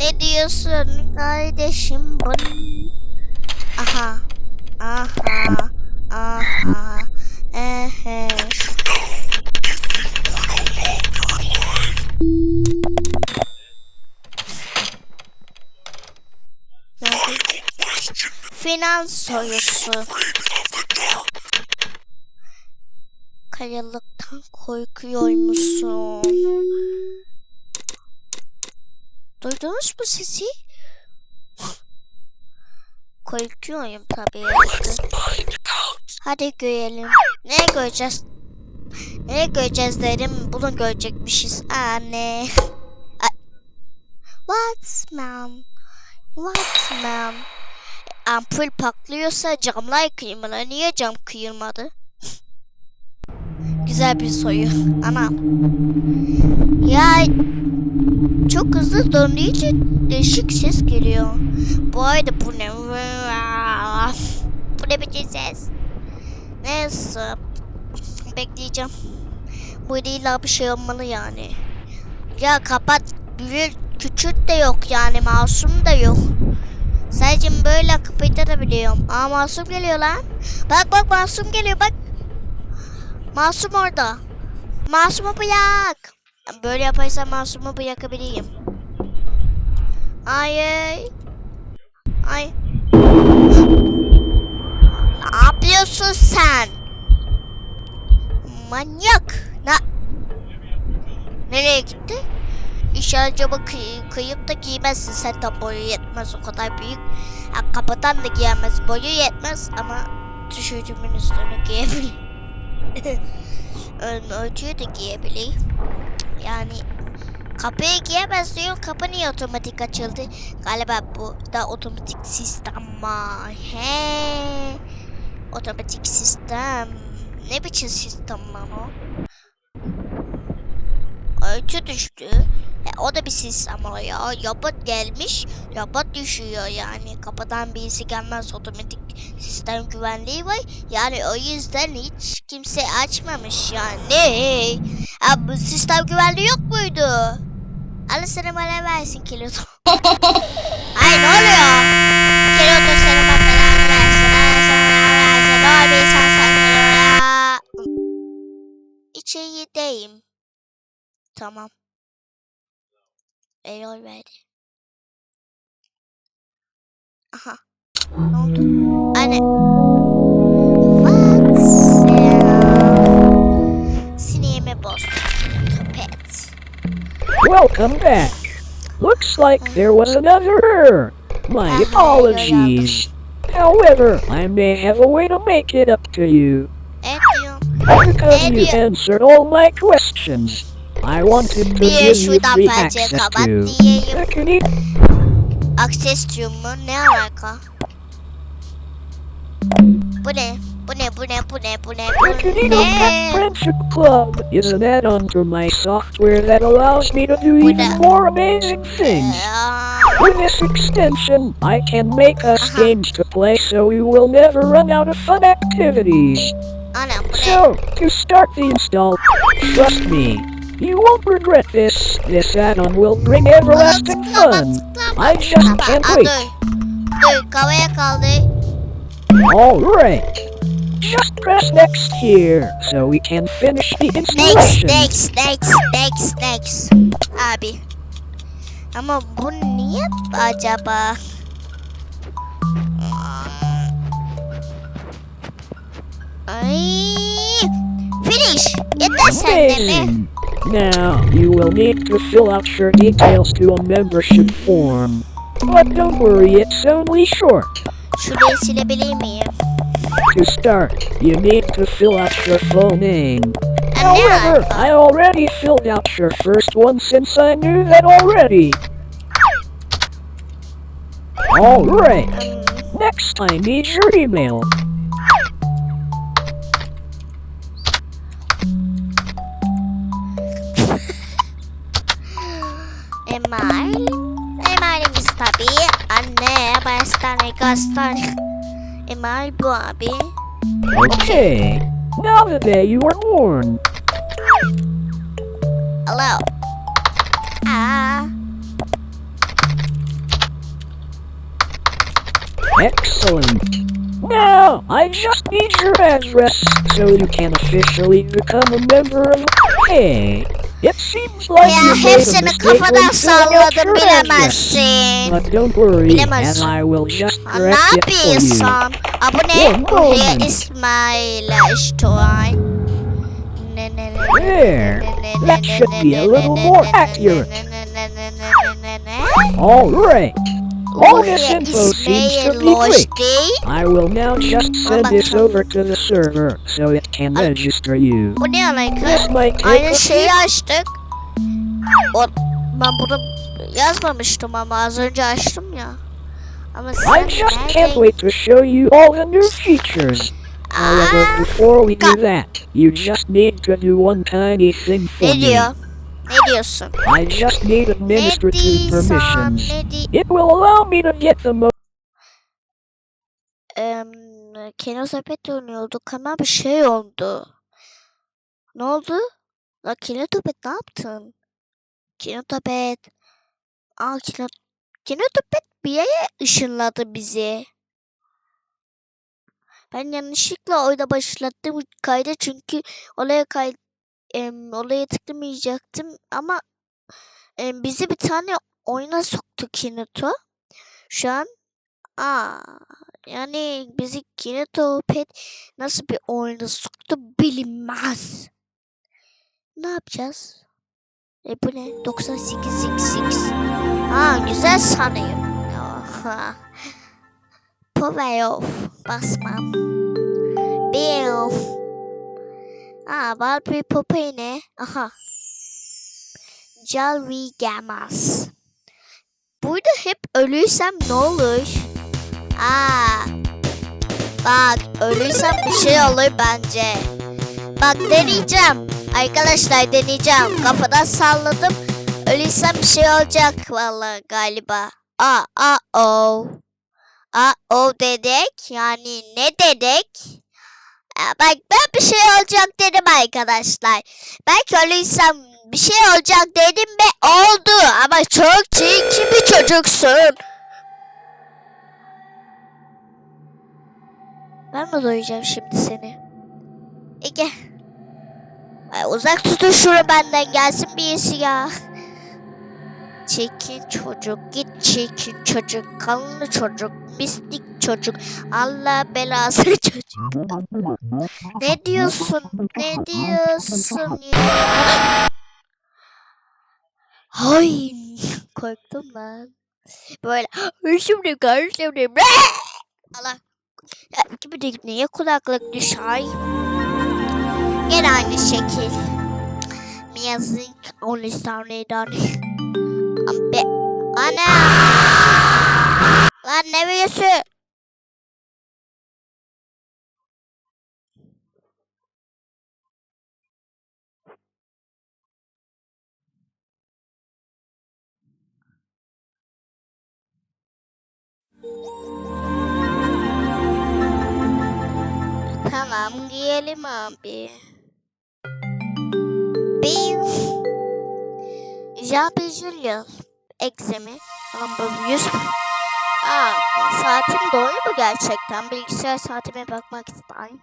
Ne diyorsun kardeşim? Aha. Aha. Aha. Ehe. Finans sorusu. Kayalıktan korkuyor musun? Duydunuz mu sesi? Korkuyorum tabii. Hadi görelim. Ne göreceğiz? Ne göreceğiz dedim. Bunu görecekmişiz. Anne. What ma'am? What ma'am? Ampul patlıyorsa camlar kıymalı. Niye cam kıyılmadı? Güzel bir soru. Anam. Ya çok hızlı döndüğü için değişik ses geliyor. Bu arada bu ne? Bu ne biçim ses? Neyse. Bekleyeceğim. Bu illa bir şey olmalı yani. Ya kapat. Büyük küçük de yok yani. Masum da yok. Sadece böyle kapatabiliyorum. Aa masum geliyor lan. Bak bak masum geliyor bak. Masum orada. Masumu bırak. Böyle yaparsam masumu bırakabilirim. Ay ay. Ay. Ne yapıyorsun sen? Manyak. Na Nereye gitti? İnşallah camı kıy- kıyıp da giymezsin. Sen tam boyu yetmez o kadar büyük. Ha, kapatan da giyemez. Boyu yetmez ama tişörtümün üstüne giyebilir. Ön örtüyü de giyebilir. Yani kapıyı giyemez diyor. Kapı niye otomatik açıldı? Galiba bu da otomatik sistem var. He. Otomatik sistem. Ne biçim sistem lan o? Örtü düştü. E, o da bir sistem oluyor. Robot gelmiş. Robot düşüyor yani. Kapıdan birisi gelmez. Otomatik sistem güvenliği var. Yani o yüzden hiç kimse açmamış yani. Ha, bu sistem güvenliği yok muydu? Allah sana bana versin kilotu. Ay ne oluyor? Kilotu sana bana belanı versin. Allah sana belanı versin. Ne ol bir insan sen. İçerideyim. Tamam. Error verdi. Aha. Ne oldu? Anne. What? Sinirimi bozdum. Köpet. Welcome back. Looks like there was another error. My apologies. However, I may have a way to make it up to you. Because you answered all my questions, I wanted to Bir şuradan pencere access kapat to diyeyim. Access to mu? Ne alaka? Bu ne? Bu ne? Bu ne? Bu ne? Bu ne? Bu ne? Friendship Club is an add-on to my software that allows me to do even more amazing things. With this extension, I can make us games to play so we will never run out of fun activities. So, to start the install, trust me, you won't regret this. This add-on will bring everlasting fun. I just can't wait. Dur. Dur. Kaldı. Alright. Just press next here so we can finish the Next, installation. next, next, next, next. Abi. Ama bu niye acaba? Ay. Finish. Yeter sende mi? Now, you will need to fill out your details to a membership form. But don't worry, it's only short. To start, you need to fill out your full name. However? I already filled out your first one since I knew that already. Alright, next I need your email. Emel. Emel'imiz tabii. Anne pastane kastar. Am I Bobby? Okay. Now the day you were born. Hello. Ah. Excellent. Now, I just need your address so you can officially become a member of the It seems like Ya you made a hepsini mistake when kafadan filling out salladım your address. bilemezsin. But don't worry, and Bilemezsin. I will just Ha, ne correct it for you. yapıyorsun? Abone One buraya moment. İsmail Iştuay. Ne ne ne ne There. ne ne That ne should ne be a ne little ne more ne ne accurate. ne ne ne ne ne ne ne. All right. All Buraya info seems to be değil. I will now just send this over to the server so it can register you. Bu ne alaka? Aynı şeyi açtık. O, ben bunu yazmamıştım ama az önce açtım ya. Ama I just can't wait to show you all the new features. However, before we do that, you just need to do one tiny thing for ne me. Ne diyorsun? I just need Ne administrative permissions. It will allow me to get the most Eee... Kenozapet oynuyorduk ama bir şey oldu. Ne oldu? La Kenotopet ne yaptın? Kenotopet. Aa Kenot... Kenotopet bir yere ışınladı bizi. Ben yanlışlıkla oyda başlattım kaydı çünkü olaya kay em, olaya tıklamayacaktım ama em, bizi bir tane oyuna soktu Kineto. Şu an aa yani bizi Kineto Pet nasıl bir oyuna soktu bilinmez. Ne yapacağız? E bu ne? 98xx. Aa güzel sanıyorum. Power off. Basmam. Bill. Aa Barbie Popeye ne? Aha. Jalvi Gamas. Burada hep ölüysem ne olur? Aa. Bak ölüysem bir şey olur bence. Bak deneyeceğim. Arkadaşlar deneyeceğim. Kafadan salladım. Ölüysem bir şey olacak vallahi galiba. Aa, aa, o. Aa, o dedik. Yani ne dedik? Bak ben bir şey olacak dedim arkadaşlar. Belki ölüysem bir şey olacak dedim ve oldu. Ama çok çirkin bir çocuksun. Ben mi doyacağım şimdi seni? Ege. Uzak tutun şunu benden gelsin birisi ya. Çirkin çocuk, git çirkin çocuk, kanlı çocuk, mistik çocuk, Allah belası çocuk. Ne diyorsun? Ne diyorsun ya? Hay, korktum ben. Böyle, şimdi karşımda. Allah. Gibi de niye kulaklık düşer? Gene aynı şekil. Yazık. Sonradan. Be Ana! Lan ne biliyorsun? Tamam giyelim abi. Bir Jean Julius egzemi. Tamam böyle yüz. Aa, saatim doğru mu gerçekten? Bilgisayar saatime bakmak istedim.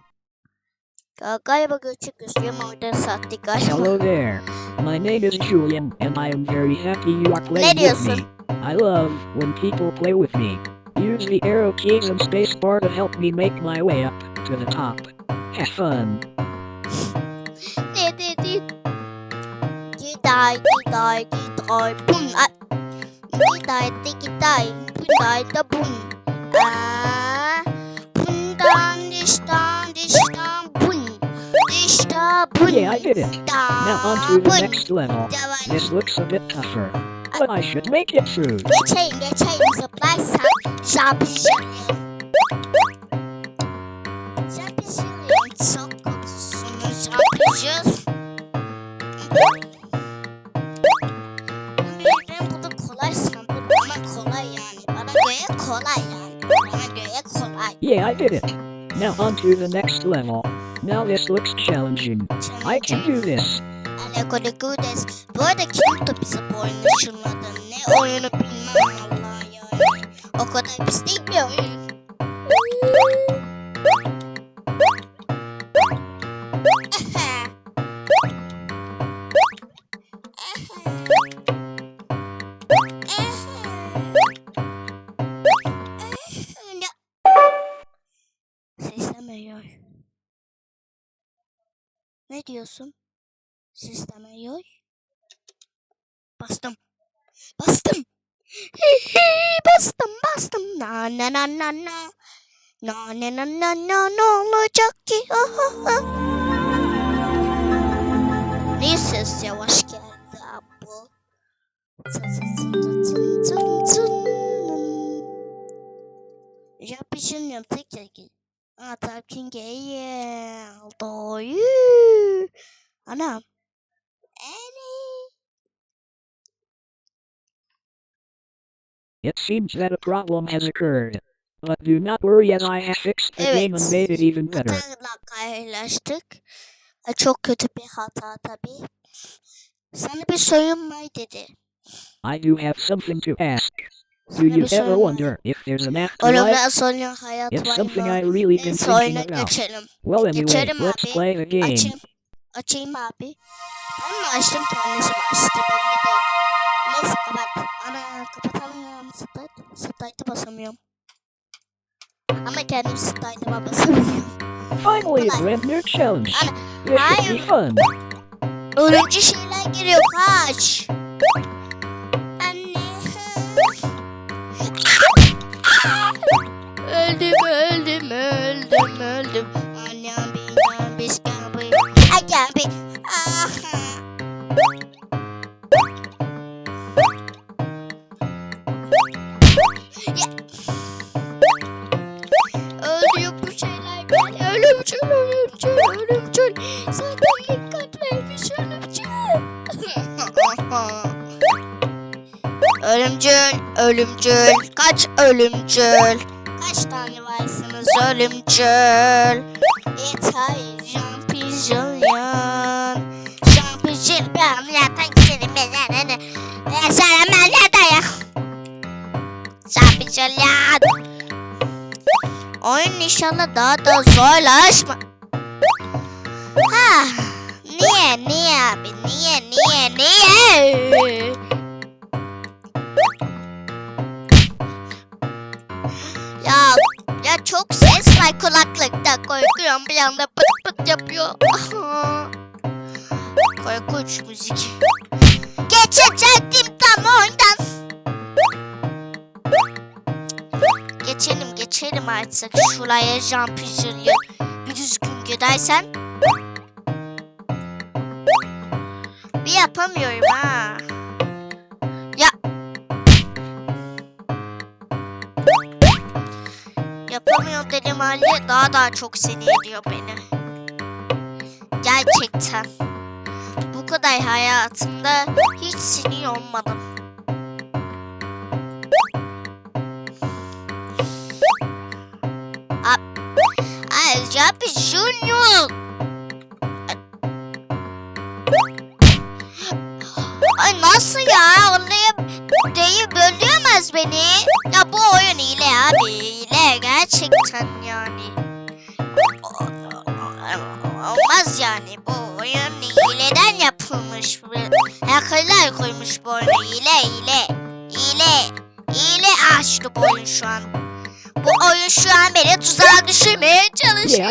Ga- Galiba göçük gösteriyorum orada saatlik galiba. Hello there. My name is Julian, and I am very happy you are playing with me. I love when people play with me. Use the arrow keys and spacebar to help me make my way up to the top. Have fun. Ne dedi? Giday, giday, giday, bum. Ay. Giday, de giday, giday da bum. Aa, bundan dişten, dişten bun. Dişten bun. Yeah, I did it. Now on to the bun. next level. Devam. This looks a bit tougher, but I should make it through. Geçeyim, geçeyim zıplarsam şapşalıyım. Şapşalıyım, çok kötüsün şapşalıyız. Ben bunu kolay sandım ama kolay yani. Bana göre kolay yani. Bana göre kolay. Yeah, I did it. Now on to the next level. Now this looks challenging. I can do this. Ekodegudes. Bu arada kim tuttu bize bu oyunu şunun? Ne oyunu bilmem Allah ya. O kadar pis değil mi oyun? Ne diyorsun? Sisteme yoy. Bastım. Bastım. bastım bastım. Na na na na na. Na na na na na ne olacak ki? Ah, ah, ah. Niye ses yavaş geldi bu? Tın tın tın tın tın tın. Yapışın tek tek. Atakin geldi. Anam. It seems that a problem has occurred. But do not worry as I have fixed the game and Evet. made it even better. Çok kötü bir hata tabii. Sana bir sorun var dedi. I do have something to ask. Do you ever wonder if there's an afterlife? Ölümden sonra hayat It's something I really been thinking about. Well, anyway, let's play the game. Açayım. Abi. Ben mi açtım kendisi açtı belli değil. Neyse kapat. Ana kapatamıyorum. Start. Start'a basamıyorum. Ama kendim start'a basamıyorum. Finally, a Kolay. brand new challenge. Ana, This should be hayır. fun. Ölümcü şeyler giriyor kaç. Anne. öldüm öldüm öldüm öldüm. Ölümcül. Kaç ölümcül? Kaç tane varsınız ölümcül? Yeter Jean-Pigeon. Jean-Pigeon ben zaten kelimelerini. Ne söylemem ne dayak. Jean-Pigeon. Oyun inşallah daha da zorlaşma. Ha, niye niye abi niye niye niye? Korkuyorum bir anda pıt pıt yapıyor. Korkunç müzik. Geçecektim tam oyundan. Geçelim geçelim artık şuraya jumpıcıyı bir düzgün gidersen. Bir yapamıyorum ha. Yapamıyorum dedim halde daha daha çok seni ediyor beni. Gerçekten. Bu kadar hayatımda hiç sinir olmadım. Ayrıca bir Junior. Ay nasıl ya? Anlayıp deyip bölüyemez beni. Ya bu oyun hile abi. Hile gerçekten yani. Olmaz yani. Bu oyun hileden yapılmış. Hackerlar koymuş bu oyunu. Hile hile. Hile. Hile açtı bu oyun şu an. Bu oyun şu an beni tuzağa düşürmeye Yeah, çalışıyor.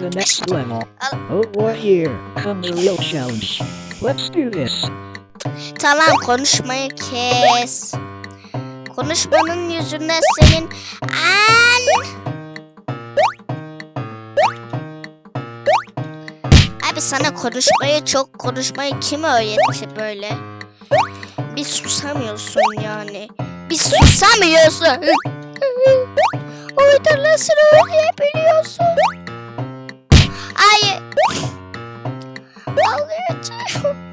the next level. Al- Oh boy, here comes the real challenge. Let's do this. Tamam konuşmayı kes. Konuşmanın yüzünden senin an. Abi sana konuşmayı çok konuşmayı kim öğretti böyle? Bir susamıyorsun yani. Bir susamıyorsun. Orada nasıl öğrenebiliyorsun? Hayır. Ağlayacağım.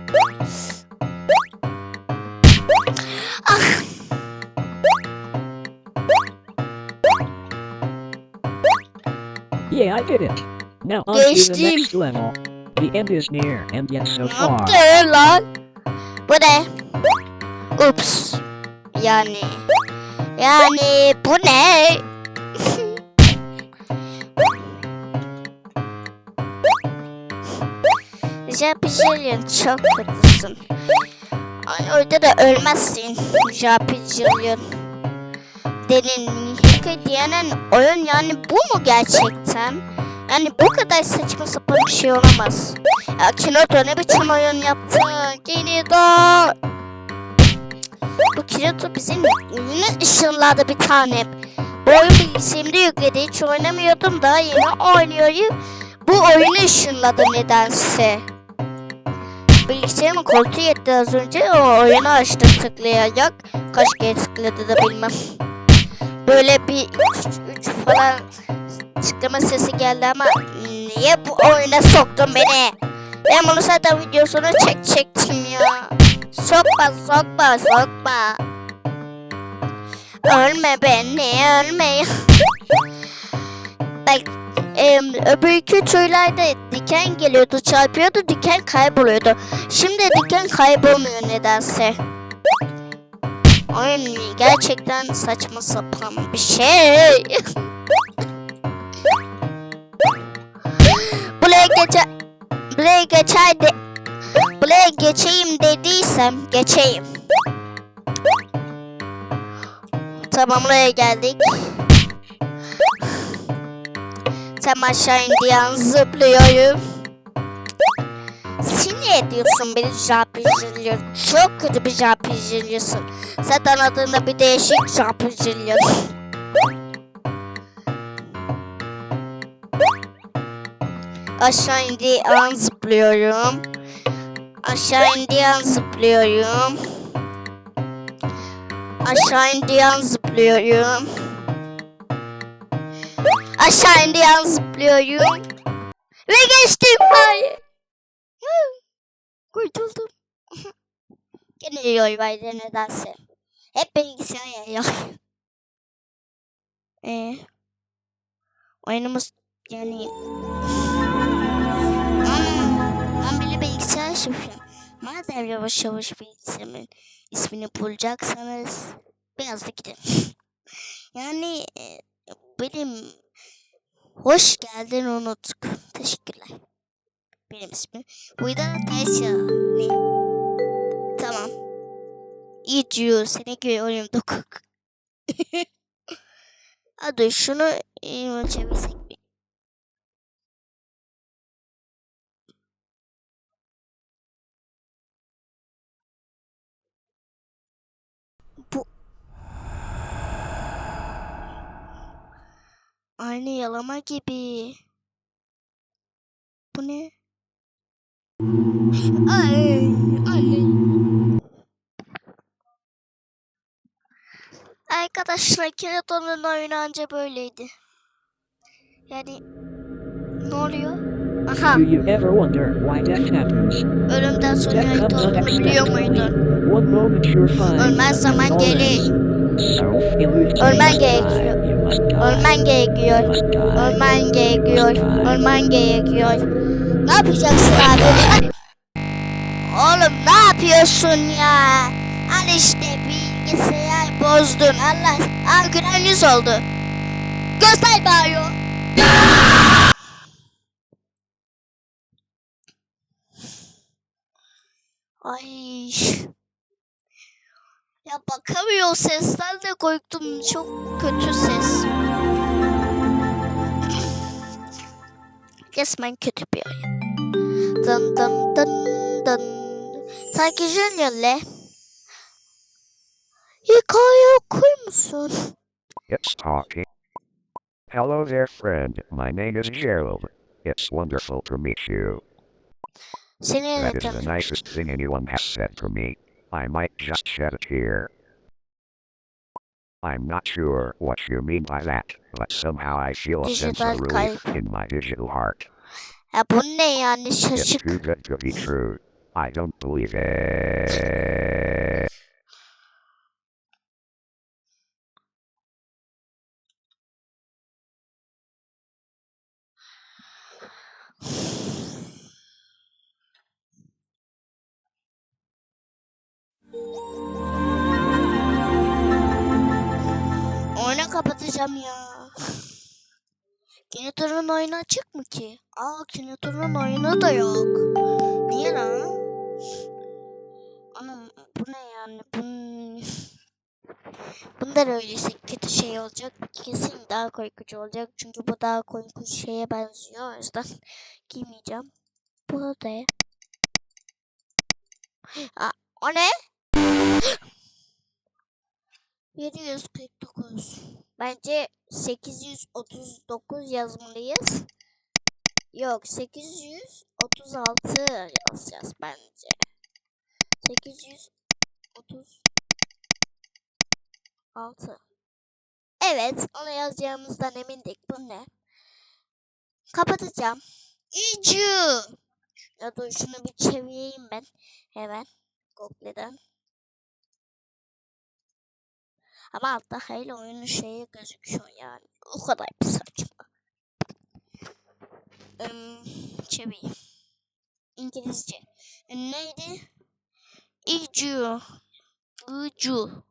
Yeah, I did it. Now on to the Geçtim. next level. The end is near and yet so Ne far. yaptın lan? Bu ne? Ups. Yani. Yani bu ne? Japijillion çok kötüsün. Ay orada da ölmezsin Japijillion. Delin Hike diyenen oyun yani bu mu gerçekten? Yani bu kadar saçma sapan bir şey olamaz. Ya Kinoto ne biçim oyun yaptı? Kinoto! Bu Kinoto bizim oyunu ışınladı bir tane. Bu oyun bilgisayarımda yükledi. Hiç oynamıyordum. Daha yeni oynuyorum. Bu oyunu ışınladı nedense. Bilgisayarımın koltuğu yetti az önce. O oyunu açtım tıklayarak. Kaç kere tıkladı da bilmem. Böyle bir üç, üç falan tıklama sesi geldi ama niye bu oyuna soktun beni? Ben bunu zaten videosunu çek çektim ya. Sokma sokma sokma. Ölme beni ölme. Bak em, öbürkü türlerde diken geliyordu çarpıyordu diken kayboluyordu. Şimdi diken kaybolmuyor nedense. Oyun gerçekten saçma sapan bir şey. Buraya geçe buraya geçer de buraya geçeyim dediysem geçeyim. Tamam buraya geldik. Tam aşağı indiği an zıplıyorum. Sinir ediyorsun beni Japijilyon. Çok kötü bir Japijilyonsun. Zaten adında bir değişik Japijilyon. Aşağı indiği an zıplıyorum. Aşağı indiği an zıplıyorum. Aşağı indiği an zıplıyorum. Aşağı indiği an zıplıyorum. Ve geçtim. Hayır. Kurtuldum. Gene yiyor bayda nedense. Hep bilgisayar yiyor. Ee, oyunumuz yani... Ben bile bilgisayar şifrem. Madem yavaş yavaş bilgisayarımın ismini bulacaksanız biraz da gidin. yani e, benim hoş geldin unuttuk. Teşekkürler. Benim ismim. Bu da Tesya. Ne? Tamam. İyi diyor. Seni görüyorum dokuk. Hadi şunu çevirsek mi? Bu Aynı yalama gibi. Bu ne? Ay, anne. Arkadaşlar Keraton'un oyunu anca böyleydi. Yani ne oluyor? Aha, Do you ever wonder why death happens? ölümden sonra Death comes unexpectedly. One moment you're fine. Ölmez zaman gelir. Ölmen gerekiyor. Ölmen gerekiyor. Ölmen gerekiyor. Ölmen gerekiyor. Ne yapacaksın abi? Oğlum ne yapıyorsun ya? Al işte bilgisayar bozdun. Allah. Aa gülen yüz oldu. Göster bağırıyor. Ay. Ya bakamıyor sesten de korktum. Çok kötü ses. Bir oyun. Dın dın dın dın. Sanki Junior'le. Hikaye okur musun? It's talking. Hello there, friend. My name is Gerald. It's wonderful to meet you. That is the nicest thing anyone has said to me. I might just shed a tear. I'm not sure what you mean by that, but somehow I feel a sense of relief in my digital heart. Ya bu ne yani It's too good to be true. I don't believe it. Kapatacağım ya. Kinetor'un oyunu açık mı ki? Aa Kinetor'un oyunu da yok. Niye lan? Anam bu ne yani? Bu... Bunlar öyleyse kötü şey olacak. Kesin daha korkucu olacak. Çünkü bu daha korkunç şeye benziyor. O yüzden giymeyeceğim. Bu da? Aa, o ne? 749. Bence 839 yazmalıyız. Yok 836 yazacağız bence. 836. Evet onu yazacağımızdan emindik. Bu ne? Kapatacağım. İcu. Ya dur şunu bir çevireyim ben. Hemen. Google'den. Ama altta hayli oyunun şeyi gözüküyor yani. O kadar bir saçma. Im, çevireyim. İngilizce. Neydi? İcu. İcu.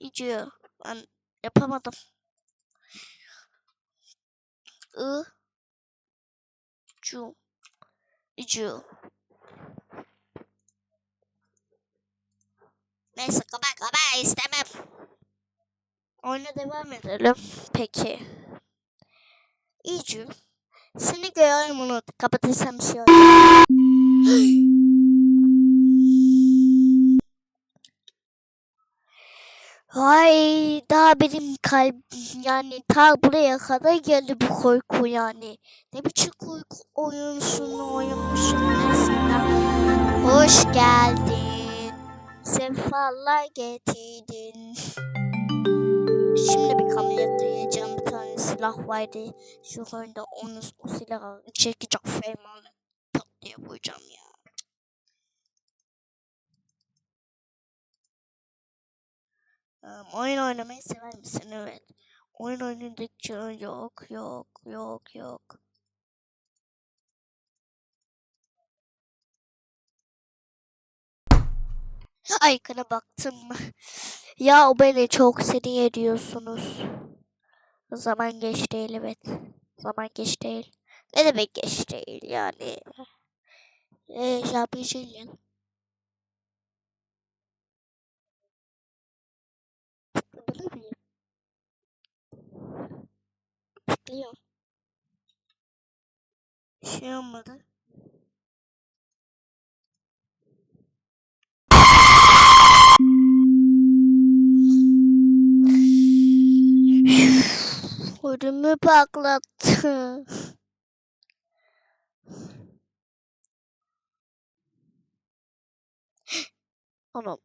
İcu. Ben yapamadım. I. Cu. İcu. Neyse kapat kapat istemem. Oyuna devam edelim. Peki. İyice. Seni görüyorum onu. Kapatırsam şey olur. Ay daha benim kalbim yani ta buraya kadar geldi bu korku yani. Ne biçim korku oyunsun oyunmusun mesela. Hoş geldin. Sefalar getirdin. Şimdi bir kamera kıyacağım. Bir tane silah vardı. Şu anda onu o silahı çekecek fermanı pat diye vuracağım ya. Um, oyun oynamayı sever misin? Evet. Oyun oynadıkça yok yok yok yok. Aykana baktın mı? Ya o beni çok sinir ediyorsunuz. Zaman geç değil evet. Zaman geç değil. Ne demek geç değil yani? Eee yapacağım. Bunu muyum? Biliyorum. Bir şey olmadı. Ödümü patlattı. Anam.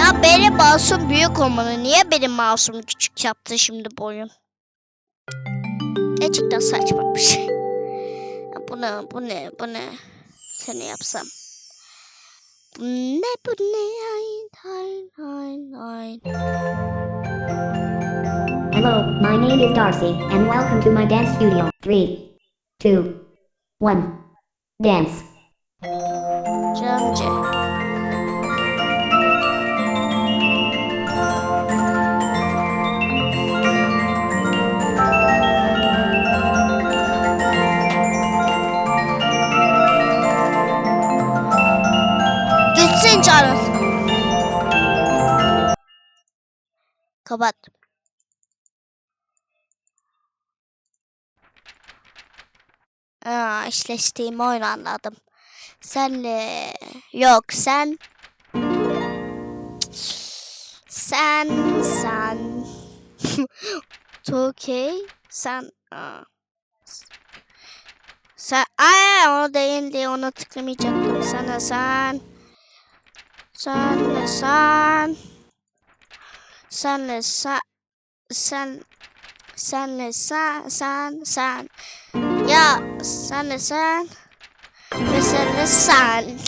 Ya benim masum büyük olmalı. Niye benim masum küçük yaptı şimdi bu oyun? Gerçekten saçma bir şey. Bu ne, bu ne, bu ne? Seni yapsam. Bu ne, bu ne? Ay, ay, ay, ay. Hello, my name is Darcy, and welcome to my dance studio. Three, two, one, dance. Camcı. Gitsin Aa, işleştiğimi oyun anladım. Senle yok sen sen sen Okey sen aa. sen ay o değildi onu tıklamayacaktım sana sen senle sen senle sen sen senle sen sen sen ya senle sen ve senle sen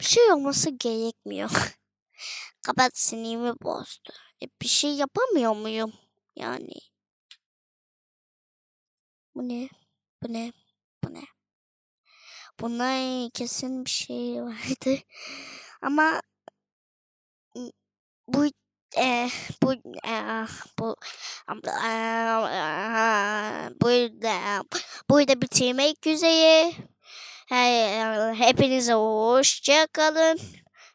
bir şey olması gerekmiyor. Kapat sinirimi bozdu. E, bir şey yapamıyor muyum? Yani. Bu ne? Bu ne? Bu ne? Bunda kesin bir şey vardı. Ama bu e, bu e, bu e, burada burada bitirmek üzere. He- Hepinize hoşça kalın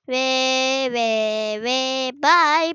ve ve ve bye